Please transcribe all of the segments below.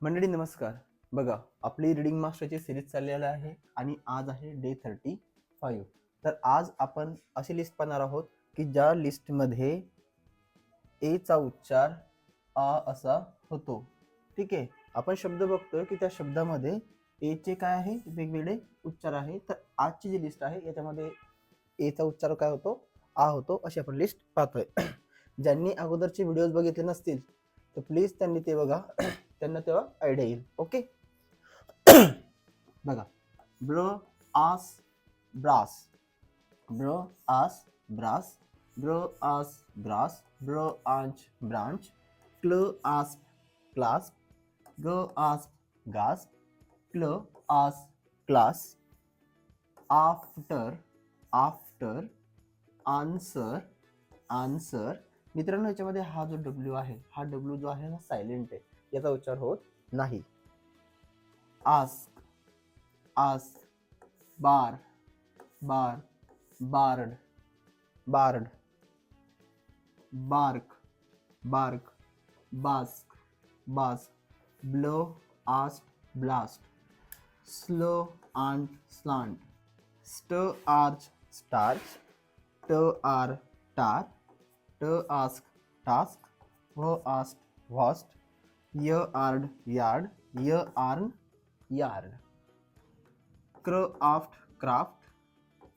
मंडळी नमस्कार. बघा आपली रिडिंग मास्टरची सिरीज चाललेली आहे आणि आज आहे डे थर्टी फाईव्ह तर आज आपण अशी लिस्ट पाहणार आहोत की ज्या लिस्टमध्ये एचा उच्चार आ असा होतो. ठीक आहे? आपण शब्द बघतोय की त्या शब्दामध्ये एचे काय आहे? वेगवेगळे उच्चार आहे. तर आजची जी लिस्ट आहे याच्यामध्ये एचा उच्चार काय होतो? आ होतो अशी आपण लिस्ट पाहतोय. ज्यांनी अगोदरचे व्हिडिओज बघितले नसतील तर प्लीज त्यांनी ते बघा. त्यांना तेव्हा आयडिया येईल. ओके बघा. ब्र आस ब्रास ब्र आस ब्रास ब्र आस ब्रास ब्र आंच ब्रांच क्ल आस क्लास ग आस गास क्ल आस class after after answer answer मित्रांनो याच्यामध्ये हा जो डब्ल्यू आहे हा डब्ल्यू जो आहे हा सायलेंट आहे. याचा उच्चार होत नाही. Ask ask bar bar bard. Bard. Bark bark bask bask blow आस्ट ब्लास्ट. स्लो आंट स्लांट. स्ट आर्च स्टार्च. ट आर टार ट आस्क टास्क व आस्ट व्हास्ट य आर्ड यार्ड य आर्न यार्ड. क्र आफ्ट क्राफ्ट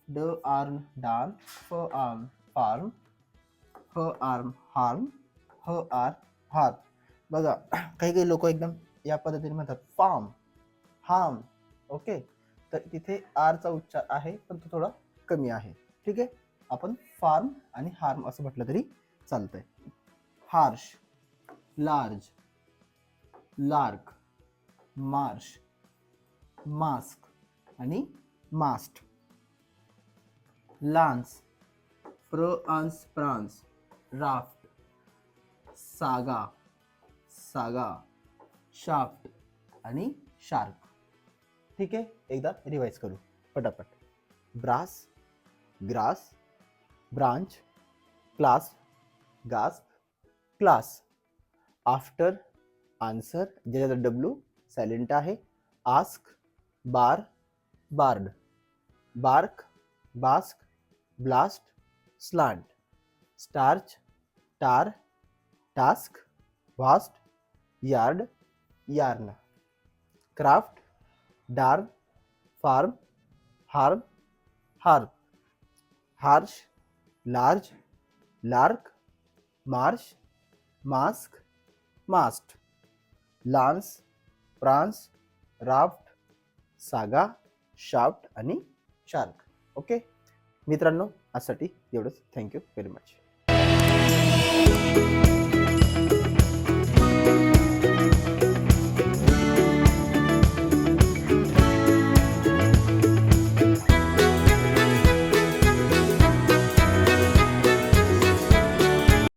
ड आर्न डान फ आर्म फार्म ह आर्म हार्म ह आर हार बघा काही काही लोक एकदम या पद्धतीने म्हणतात फार्म हार्म ओके? तर तिथे आरचा उच्चार आहे पण तो थोडा कमी आहे. ठीक आहे? आपण फार्म आणि हार्म असं म्हटलं तरी चालतंय. Harsh large lark marsh mask आणि मास्ट. लान्स प्र आन्स prance raft saga saga. Shaft आणि शार्क. ठीक आहे? एकदा रिवाईज करू. पटापट. Brass grass branch class glass class. After answer ज्याच्यात डब्ल्यू सायलेंट आहे ask, bar bard bark, bask, blast, slant. Starch, tar, task, vast, yard, yarn. Craft, darn, farm, harm, harp. Harsh, large, lark, marsh, mask, mast. Lance prance raft saga shaft आणि shark. Okay? मित्रांनो आजसाठी एवढंच. Thank you very much.